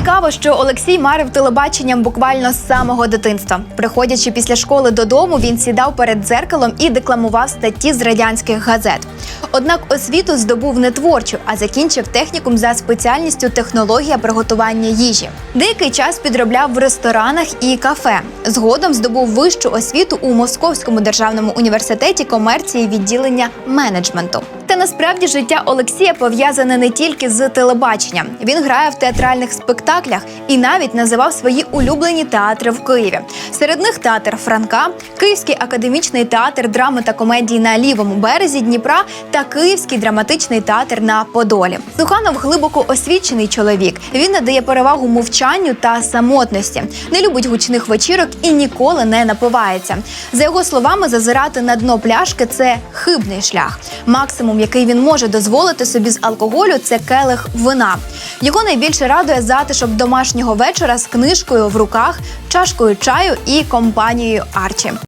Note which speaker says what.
Speaker 1: Цікаво, що Олексій марив телебаченням буквально з самого дитинства. Приходячи після школи додому, він сідав перед дзеркалом і декламував статті з радянських газет. Однак освіту здобув не творчу, а закінчив технікум за спеціальністю технологія приготування їжі. Деякий час підробляв в ресторанах і кафе. Згодом здобув вищу освіту у Московському державному університеті комерції відділення менеджменту. Та насправді життя Олексія пов'язане не тільки з телебаченням. Він грає в театральних спектаклях і навіть називав свої улюблені театри в Києві. Серед них театр Франка, Київський академічний театр драми та комедії на лівому березі Дніпра та Київський драматичний театр на Подолі. Суханов глибоко освічений чоловік. Він надає перевагу мовчанню та самотності, не любить гучних вечірок і ніколи не напивається. За його словами, зазирати на дно пляшки це хибний шлях. Який він може дозволити собі з алкоголю, це келих вина. Його найбільше радує затишок домашнього вечора з книжкою в руках, чашкою чаю і компанією Арчі.